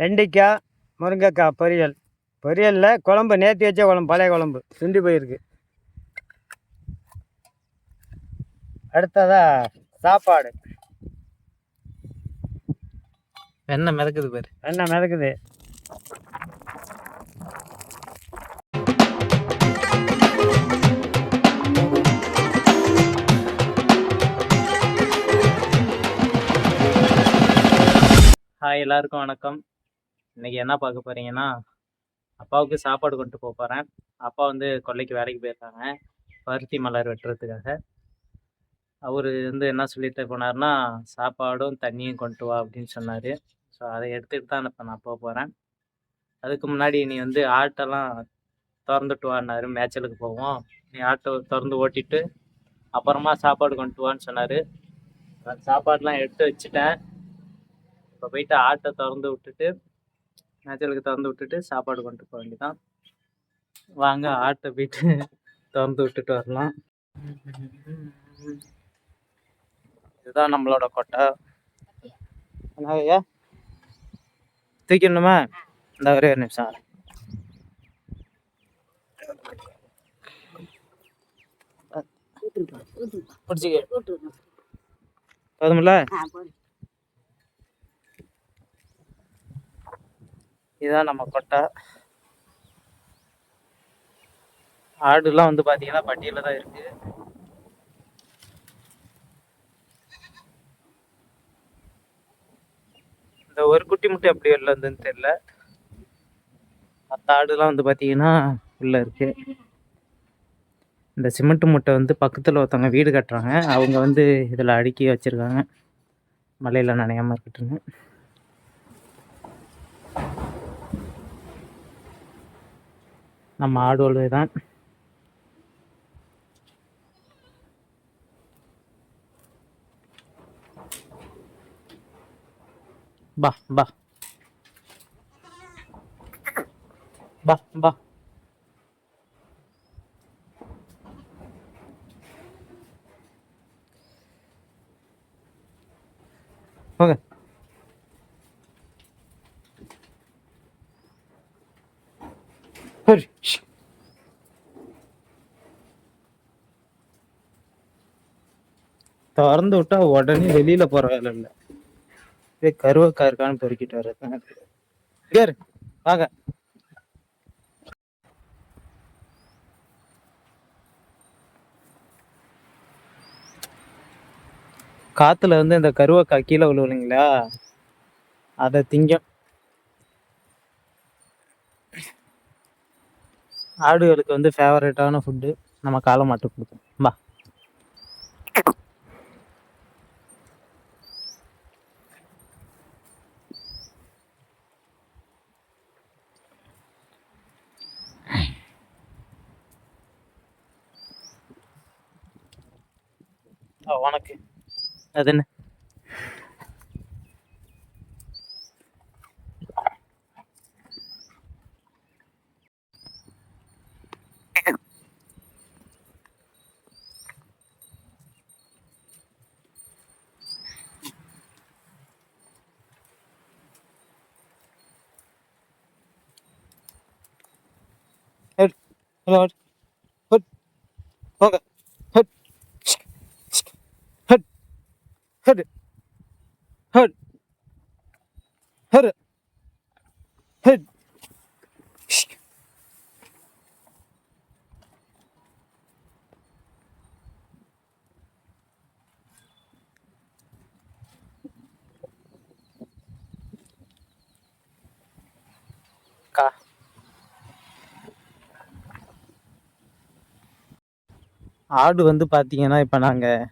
வெண்டைக்காய் முருங்கைக்காய் பொரியல். பொரியலில் குழம்பு நேற்று வச்ச குழம்பு பழைய குழம்பு. சுண்டி போயிருக்கு. அடுத்ததா சாப்பாடு. வெண்ணெய் மிதக்குது பாரு. என்ன மிதக்குது. ஹாய் எல்லாருக்கும் வணக்கம். இன்னைக்கு என்ன பார்க்க போறீங்கன்னா அப்பாவுக்கு சாப்பாடு கொண்டு போக போகிறேன் அப்பா வந்து கொல்லைக்கு வேலைக்கு போயிருக்காங்க. பருத்தி மலர் வெட்டுறதுக்காக. அவர் வந்து என்ன சொல்லிட்டு போனார்னா சாப்பாடும் தண்ணியும் கொண்டு வா அப்படின்னு சொன்னார். ஸோ அதை எடுத்துகிட்டு தான் இப்போ நான் போக போகிறேன் அதுக்கு முன்னாடி நீ வந்து ஆட்டெல்லாம் திறந்துட்டு வான்னாரு. மேய்ச்சலுக்கு போவோம். நீ ஆட்டை திறந்து ஓட்டிட்டு அப்புறமா சாப்பாடு கொண்டு வான்னு சொன்னார். சாப்பாடுலாம் எடுத்து வச்சுட்டேன். இப்போ போயிட்டு ஆட்டை திறந்து விட்டுட்டு மேய்ச்சலுக்கு திறந்து விட்டுட்டு சாப்பாடு கொண்டு போக வேண்டியதான் வாங்க ஆட்டை போயிட்டு திறந்து விட்டுட்டு வரலாம். இதுதான் நம்மளோட கொட்டை. ஐயா? தூக்கிடணுமா? இந்த ஒரே ஒரு நிமிஷம். பிடிச்சிக்க. போதுமில்ல? இதுதான் நம்ம கொட்டை. ஆடுலாம் வந்து பார்த்தீங்கன்னா பட்டியல தான் இருக்கு. இந்த ஒரு குட்டி முட்டை எப்படி வெளில வந்ததுன்னு தெரியல. மற்ற ஆடுலாம் வந்து பார்த்தீங்கன்னா உள்ள இருக்கு. இந்த சிமெண்ட் முட்டை வந்து பக்கத்தில் ஒருத்தவங்க வீடு கட்டுறாங்க. அவங்க வந்து இதில் அடுக்கி வச்சிருக்காங்க. மலையில் நனையாம இருக்கட்டுன்னு நம்ம ஆடோடு தான். பா பா. பா பா. ஓகே சார் திறந்து விட்டா உடனே வெளியில போற வேலை இல்லை இதே கருவக்கா இருக்கான்னு பொறுக்கிட்டு வர்றது வாங்க காத்துல வந்து இந்த கருவக்கா கீழே விழுவலைங்களா அதை திங்கும் ஆடுகளுக்கு வந்து ஃபேவரட்டான ஃபுட்டு நம்ம காலை மாட்டு கொடுப்போம். பா வணக்கம். அது என்ன? Lord. Hood. Hood. Hood. Hood. Hood. Hood. Hood. ஆடு வந்து பார்த்தீங்கன்னா இப்போ நாங்கள்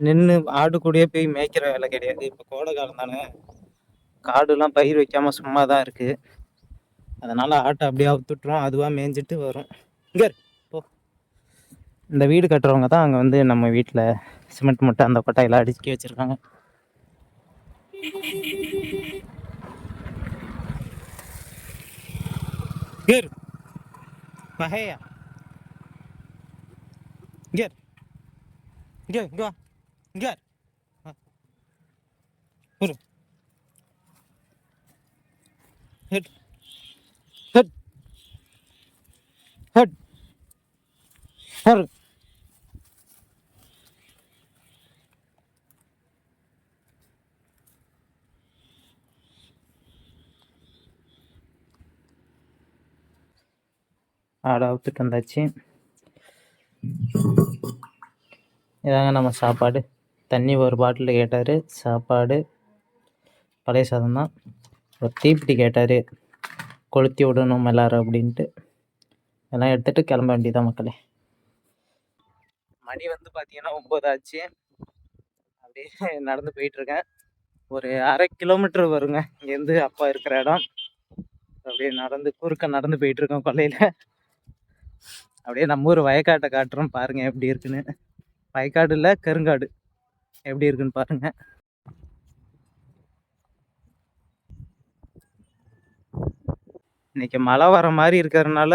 நின்று ஆடு கூடயே போய் மேய்க்கிற வேலை கிடையாது. இப்போ கோடை காலம் தானே. காடுலாம் பயிர் வைக்காமல் சும்மா தான் இருக்குது அதனால் ஆட்டை அப்படியே அவுத்துட்டுரும் அதுவாக மேய்ஞ்சிட்டு வரும். இங்கே போ. இந்த வீடு கட்டுறவங்க தான் அங்கே வந்து நம்ம வீட்டில் சிமெண்ட் மூட்டை அந்த கொட்டையெல்லாம் அடிச்சுக்கி வச்சிருக்காங்க. பகையா Bahaya. Gir. Gir, go. Gir. Huru. ஹட் ஹட் ஹட் ஹர் ஆடை அவுத்துட்டு வந்தாச்சு இதாங்க நம்ம சாப்பாடு. தண்ணி ஒரு பாட்டில் கேட்டார். சாப்பாடு பழைய சாதம் தான் ஒரு தீப்பெட்டி கேட்டார். கொளுத்தி விடணும் எல்லாரும் அப்படின்ட்டு. எல்லாம் எடுத்துகிட்டு கிளம்ப வேண்டியதான் மக்களே. மணி வந்து பார்த்தீங்கன்னா ஒம்பது ஆச்சு. அப்படியே நடந்து போயிட்டுருக்கேன் ஒரு அரை கிலோமீட்டர் வருங்க. இங்கேருந்து அப்பா இருக்கிற இடம். அப்படியே நடந்து குறுக்க நடந்து போயிட்டுருக்கோம் கொல்லையில். அப்படியே நம்ம ஊர் வயக்காட்டை காட்டுறோம் பாருங்க எப்படி இருக்குன்னு. வயக்காடு இல்லை கருங்காடு. எப்படி இருக்குன்னு பாருங்க. இன்னைக்கு மழை வர மாதிரி இருக்கிறதுனால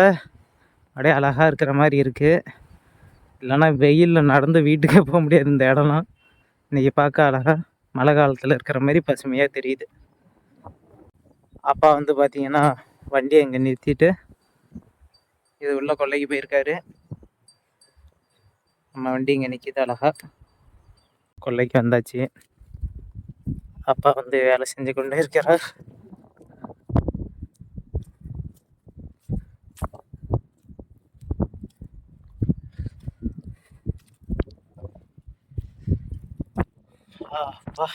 அப்படியே அழகாக இருக்கிற மாதிரி இருக்குது இல்லைன்னா வெயிலில் நடந்து வீட்டுக்கே போக முடியாது இந்த இடம்லாம். இன்னைக்கு பார்க்க அழகாக மழை காலத்தில் இருக்கிற மாதிரி பசுமையாக தெரியுது. அப்பா வந்து பார்த்தீங்கன்னா வண்டியை இங்கே நிறுத்திட்டு இது உள்ள கொல்லைக்கு போயிருக்காரு. நம்ம வண்டி இங்கே நிற்கிது அழகா. கொல்லைக்கு வந்தாச்சு. அப்பா வந்து வேலை செஞ்சு கொண்டு இருக்கிறார். அப்பா.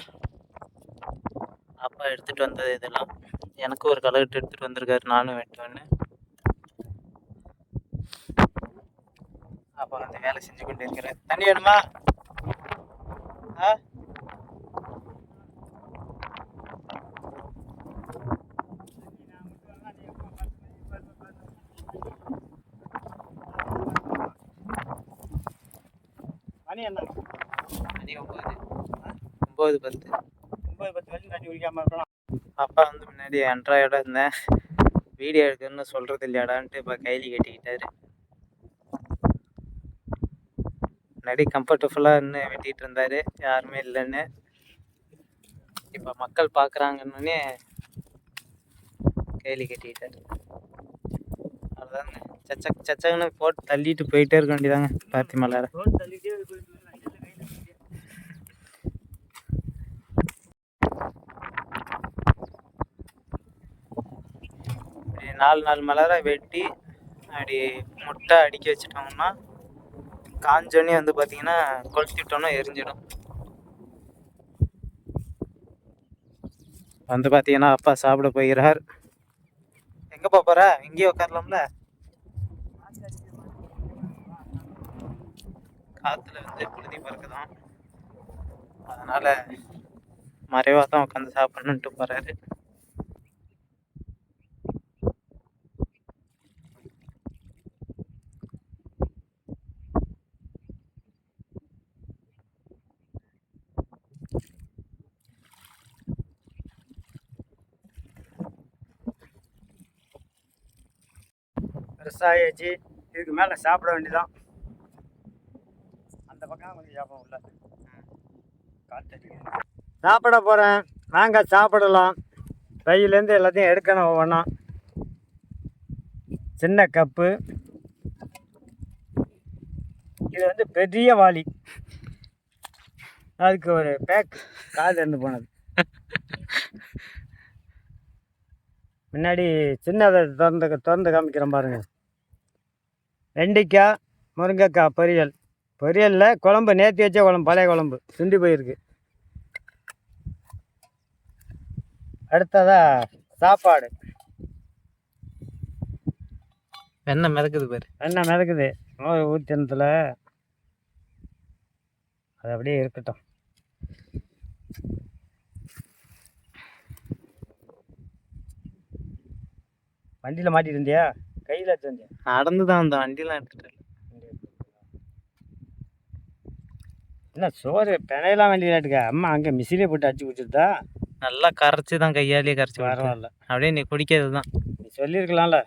அப்பா எடுத்துட்டு வந்தது இதெல்லாம். எனக்கு ஒரு கலர் எடுத்துட்டு வந்திருக்காரு. நானும் வெட்டுவேன்னு. அப்பா வந்து வேலை செஞ்சு கொண்டு இருக்கிறேன். தண்ணி வேணுமா? ஆ? மணி என்ன? மணி ஒம்பது. ஒம்பது பத்து. ஒம்பது பத்து வரைக்கும் தண்ணி குடிக்காமல் இருக்கலாம் அப்பா வந்து முன்னாடி ஆண்ட்ராய்டாக இருந்தேன். வீடியோ எடுக்கணும்னு சொல்கிறது இல்லையாடான்ட்டு இப்போ கைலி கட்டிக்கிட்டாரு. முன்னாடி கம்ஃபர்டபுளாக இருந்து வெட்டிகிட்டு இருந்தார். யாருமே இல்லைன்னு. இப்போ மக்கள் பார்க்குறாங்கன்னே கைலி கட்டிக்கிட்டாரு அவ்வளோதாங்க சச்சக் சச்சகன்னு போட்டு தள்ளிட்டு போயிட்டே இருக்க வேண்டியதாங்க பார்த்தி மலரை நாலு நாலு மலரை வெட்டி அப்படி முட்டை அடுக்கி வச்சிட்டோம்னா காஞ்சோடனே வந்து பார்த்தீங்கன்னா கொளுத்தி விட்டோம்னா எரிஞ்சிடும். வந்து பார்த்தீங்கன்னா அப்பா சாப்பிட போகிறார் எங்கேப்பா போகிற இங்கேயே உட்காரலாம்ல? காற்றுல வந்து புழுதி பறக்குதான். அதனால் மறைவாக தான் உட்காந்து சாப்பிட்ணுன்ட்டு போகிறாரு பெருசாகிடுச்சு இதுக்கு மேலே சாப்பிட வேண்டியதான் அந்த பக்கம் கொஞ்சம் சாப்பிட உள்ள. சாப்பிட போகிறேன் வாங்க சாப்பிடலாம். கையிலேருந்து எல்லாத்தையும் எடுக்கணும் ஒவ்வொன்றா சின்ன கப்பு. இது வந்து பெரிய வாளி. அதுக்கு ஒரு பேக் காது இருந்து போனது. முன்னாடி சின்னதை திறந்து திறந்து காமிக்கிறேன் பாருங்க. வெண்டைக்காய் முருங்கைக்காய் பொரியல். பொரியலில் குழம்பு நேற்று வச்ச குழம்பு பழைய குழம்பு. சுண்டி போயிருக்கு. அடுத்ததா சாப்பாடு. வெண்ணெய் மிதக்குது பாரு. என்ன மிதக்குது. மோர் ஊற்றினத்தில் அது அப்படியே இருக்கட்டும். வண்டியில் மாட்டிட்டு இருந்தியா? கையில் எடுத்து வந்தியா நடந்து தான் அந்த வண்டிலாம் எடுத்துட்டு வரல. என்ன சோறு பிணையெல்லாம் வண்டியில் எடுக்க? அம்மா அங்கே மிஷினே போட்டு அடிச்சு குடிச்சிருந்தா நல்லா கரைச்சி தான் கையாலேயே கரைச்சி பரவாயில்ல. அப்படியே நீ குடிக்கிறது தான் நீ சொல்லியிருக்கலாம்ல.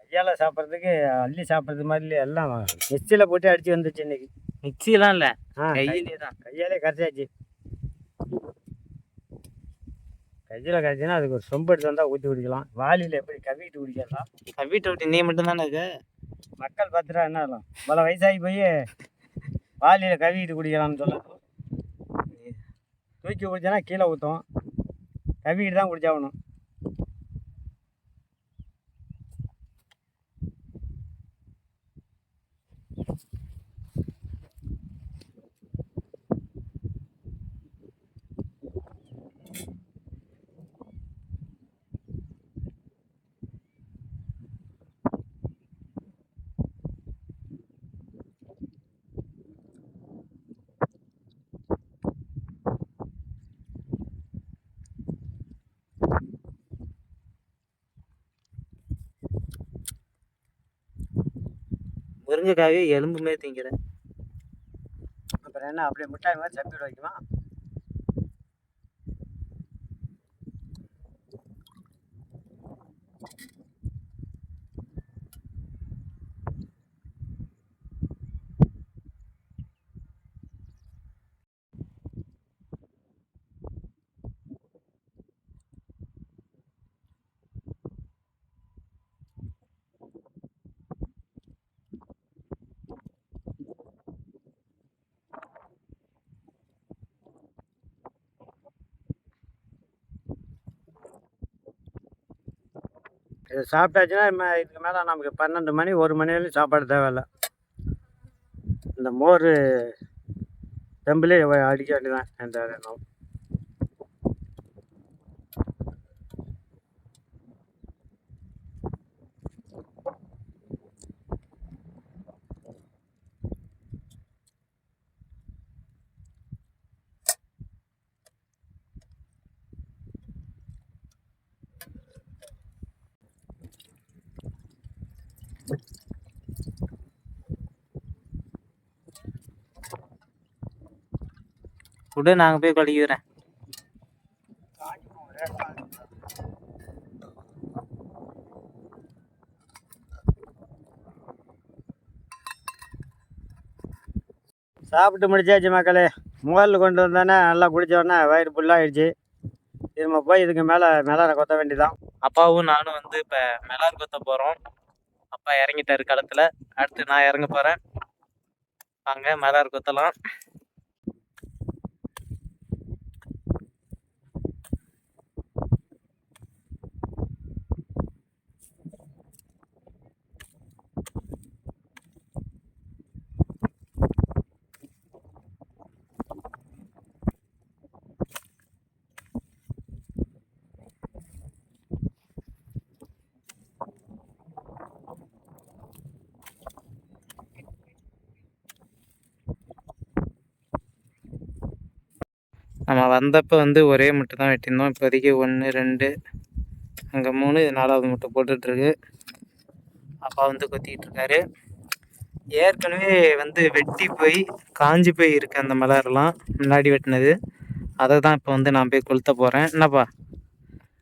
கையால் சாப்பிட்றதுக்கு அள்ளி சாப்பிட்றது மாதிரி எல்லாம் மிக்சியில் போட்டு அடிச்சு வந்துச்சு இன்னைக்கு. மிக்சிலாம் இல்லை. ஆ கையிலே தான் கையாலே கரைச்சாச்சு. கையில் காய்ச்சினா அதுக்கு ஒரு சொம்பு எடுத்து வந்தால் ஊற்றி குடிக்கலாம். வாளியில் எப்படி கவிட்டு குடிக்கலாம் வீட்டை விட்டு நீ மட்டும் தானே இருக்க? மக்கள் பார்த்துட்டா என்ன ஆகலாம் பல வயசாகி போய் வாளியில் கவிட்டு குடிக்கலாம்னு சொல்லலாம் தூக்கி குடிச்சோன்னா கீழே ஊற்றும் கவிட்டு தான் குடிச்சாகணும். முருங்கைக்காவே எலும்புமே திங்கிறேன் அப்புறம் என்ன அப்படியே மிட்டாய் மாதிரி சப்பிட்டு வைக்குமா இது சாப்பிட்டாச்சுன்னா இதுக்கு மேலே நமக்கு பன்னெண்டு மணி ஒரு மணி வரையும் சாப்பாடு தேவையில்ல. இந்த மோர் தெம்புலே அடிக்க வேண்டியதான் எந்த விடு நாங்கள் போய் கொலைக்கிறேன் சாப்பிட்டு முடிச்சாச்சு மக்களே. மோரில் கொண்டு வந்தோன்னே நல்லா குடிச்ச உடனே வயிறு ஃபுல்லாகிடுச்சு திரும்ப போய் இதுக்கு மேலே மிளற கொத்த வேண்டியதான் அப்பாவும் நானும் வந்து இப்போ மிளார் கொத்த போகிறோம் அப்பா இறங்கிட்டாரு களத்தில். அடுத்து நான் இறங்க போகிறேன் வாங்க மிளார் கொத்தலாம். வந்தப்போ வந்து ஒரே முட்டை தான் வெட்டியிருந்தோம். இப்போதைக்கு ஒன்று ரெண்டு அங்கே மூணு இது நாலாவது முட்டை போட்டுட்ருக்கு. அப்பா வந்து கொத்திக்கிட்டு இருக்காரு ஏற்கனவே வந்து வெட்டி போய் காஞ்சி போய் இருக்கு அந்த மலர்லாம் முன்னாடி வெட்டினது. அதை தான் இப்போ வந்து நான் போய் கொளுத்த போகிறேன் என்னப்பா?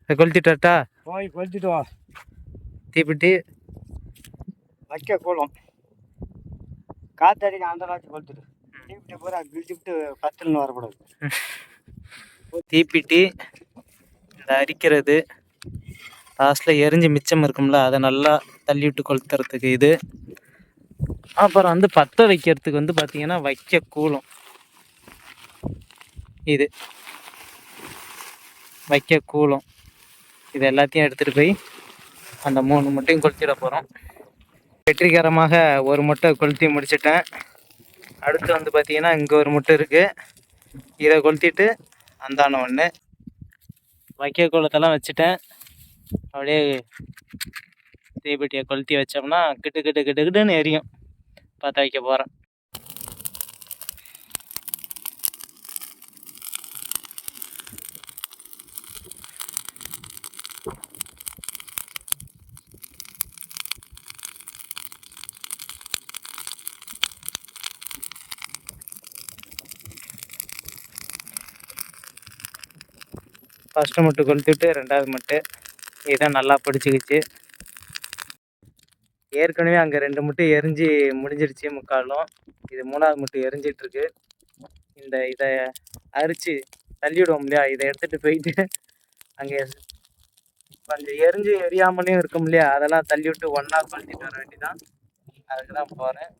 இதை கொளுத்திட்டா போய் கொளுத்திட்டு வா. தீப்பெட்டி. வைக்க கூடும். காத்தடிக்க அந்த நாச்சு கொளுத்துட்டு தீப்பிட்டு பூரா கிழிச்சுட்டு பத்துலன்னு வரக்கூடாது தீப்பிட்டி இந்த அரிக்கிறது. லாஸ்ட்டில் எரிஞ்சு மிச்சம் இருக்கும்ல அதை நல்லா தள்ளி விட்டு கொளுத்துறதுக்கு இது. அப்புறம் வந்து பற்ற வைக்கிறதுக்கு வந்து பார்த்திங்கன்னா வைக்க கூலம் இது. வைக்க கூலம் இது எல்லாத்தையும் எடுத்துகிட்டு போய் அந்த மூணு முட்டையும் கொளுத்திட போகிறோம் வெற்றிகரமாக ஒரு முட்டை கொளுத்தி முடிச்சிட்டேன். அடுத்து வந்து பார்த்திங்கன்னா இங்கே ஒரு முட்டை இருக்குது இதை கொளுத்திட்டு அந்தான ஒன்று வைக்க குளத்தெல்லாம் வச்சுட்டேன். அப்படியே தீப்பெட்டியை கொளுத்தி வச்சோம்னா கிட்டு கிட்டு கிட்டு கிட்டுன்னு எரியும். பற்ற வைக்க போகிறேன் ஃபஸ்ட்டு மட்டும் கொளுத்திவிட்டு ரெண்டாவது மட்டும் இதுதான் நல்லா பிடிச்சிக்கிச்சு. ஏற்கனவே அங்கே ரெண்டு முட்டை எரிஞ்சு முடிஞ்சிருச்சு முக்காலும். இது மூணாவது முட்டை எரிஞ்சிட்ருக்கு. இந்த இதை அரிச்சு தள்ளிவிடுவோம் இல்லையா? இதை எடுத்துகிட்டு போயிட்டு அங்கே கொஞ்சம் எரிஞ்சு எரியாமலையும் இருக்கும் இல்லையா? அதெல்லாம் தள்ளி விட்டு ஒன்றா கொளுத்திட்டு வர வேண்டியதான் அதுக்கு தான் போகிறேன்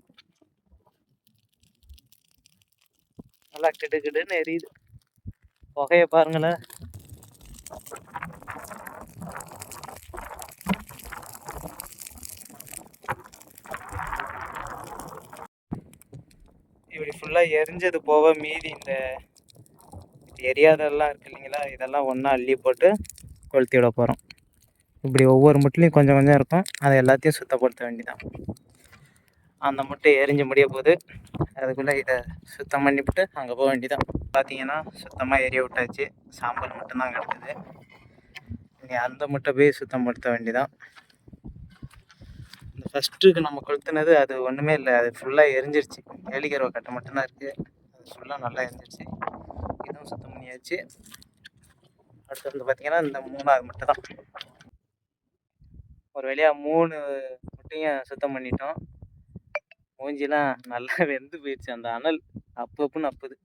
நல்லா கிடு கிடுன்னு எரியுது. புகையை பாருங்களேன். இப்படி ஃபுல்லாக எரிஞ்சது போக மீதி இந்த எரியாதெல்லாம் இருக்கு இல்லைங்களா? இதெல்லாம் ஒன்றா அள்ளி போட்டு கொளுத்தி விட போகிறோம் இப்படி ஒவ்வொரு முட்டிலையும் கொஞ்சம் கொஞ்சம் இருக்கும். அதை எல்லாத்தையும் சுத்தப்படுத்த வேண்டிதான் அந்த முட்டை எரிஞ்சு முடிய போகுது. அதுக்குள்ளே இதை சுத்தம் பண்ணிவிட்டு அங்கே போக வேண்டியதான் பார்த்தீங்கன்னா சுத்தமாக எரிய விட்டாச்சு. சாம்பல் மட்டும்தான் கிடக்குது. இனி அந்த முட்டை போய் சுத்தம் படுத்த வேண்டியதான் இந்த ஃபஸ்ட்டுக்கு நம்ம கொளுத்துனது அது ஒன்றுமே இல்லை. அது ஃபுல்லாக எரிஞ்சிருச்சு. ஏலிகரவை கட்டை மட்டும்தான் இருக்குது அது ஃபுல்லாக நல்லா எரிஞ்சிருச்சு. இதுவும் சுத்தம் பண்ணியாச்சு. அடுத்து வந்து பார்த்தீங்கன்னா இந்த மூணாவது மட்டும் தான் ஒரு வழியாக மூணு முட்டையும் சுத்தம் பண்ணிட்டோம். மூஞ்சிலாம் நல்லா வெந்து போயிடுச்சு அந்த அனல் அப்பு அப்புது.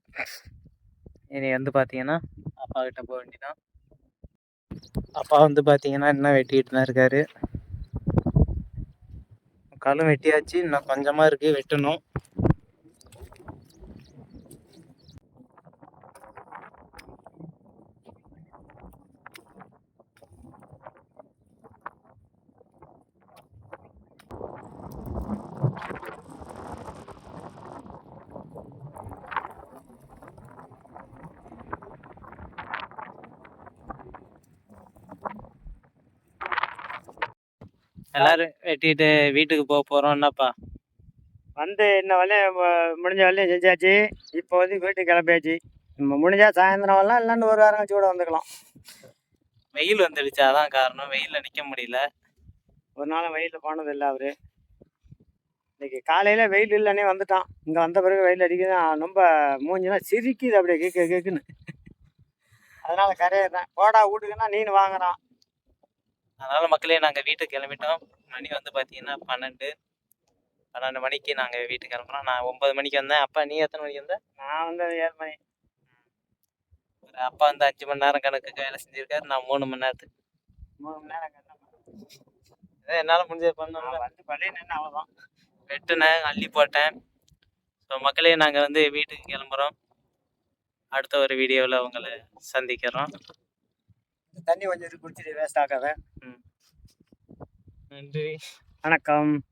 இனி வந்து பார்த்தீங்கன்னா அப்பா கிட்ட போக வேண்டிதான். அப்பா வந்து பார்த்தீங்கன்னா இன்னும் வெட்டிக்கிட்டு தான் இருக்காரு. காலும் வெட்டியாச்சு இன்னும் கொஞ்சமாக இருக்குது வெட்டணும். எல்லாரும் வெட்டிட்டு வீட்டுக்கு போக போகிறோம் என்னப்பா? வந்து இன்ன வரையும் முடிஞ்ச வரையும் செஞ்சாச்சு. இப்போ வந்து வீட்டுக்கு கிளம்பியாச்சு. நம்ம முடிஞ்சா சாயந்தரம் வரலாம் இல்லைன்னு ஒரு வாரம் கூட வந்துக்கலாம். வெயில் வந்துடுச்சு. அதான் காரணம். வெயிலில் நிற்க முடியல. ஒரு நாள் வெயிலில் போனது இல்லை அவரு. இன்னைக்கு காலையில் வெயில் இல்லைன்னே வந்துட்டான். இங்கே வந்த பிறகு வெயில் அடிக்குது. ரொம்ப மூஞ்சிலாம் சிரிக்குது அப்படியே கேட்க கேட்குன்னு அதனால கரையிறேன். போடா வீட்டுக்குன்னா நீனு வாங்குறான். அதனால் மக்களே நாங்கள் வீட்டுக்கு கிளம்பிட்டோம். மணி வந்து பார்த்தீங்கன்னா பன்னெண்டு. பன்னெண்டு மணிக்கு நாங்கள் வீட்டுக்கு கிளம்புறோம். நான் ஒன்பது மணிக்கு வந்தேன். அப்பா நீ எத்தனை மணிக்கு வந்த? நான் வந்து ஏழு மணி. ஒரு அப்பா வந்து அஞ்சு மணி நேரம் கணக்கு வேலை செஞ்சிருக்காரு. நான் மூணு மணி நேரத்துக்கு. மூணு மணி நேரம் என்னால் முடிஞ்சது பண்ணல நான் வந்து பள்ளியில் நின்று அவ்வளோதான் வெட்டினேன் அள்ளி போட்டேன். ஸோ மக்களே நாங்கள் வந்து வீட்டுக்கு கிளம்புறோம். அடுத்த ஒரு வீடியோவில் உங்களை சந்திக்கிறோம். தண்ணி கொஞ்சம் குடிச்சிட்டு வேஸ்ட் ஆகாத. நன்றி. வணக்கம்.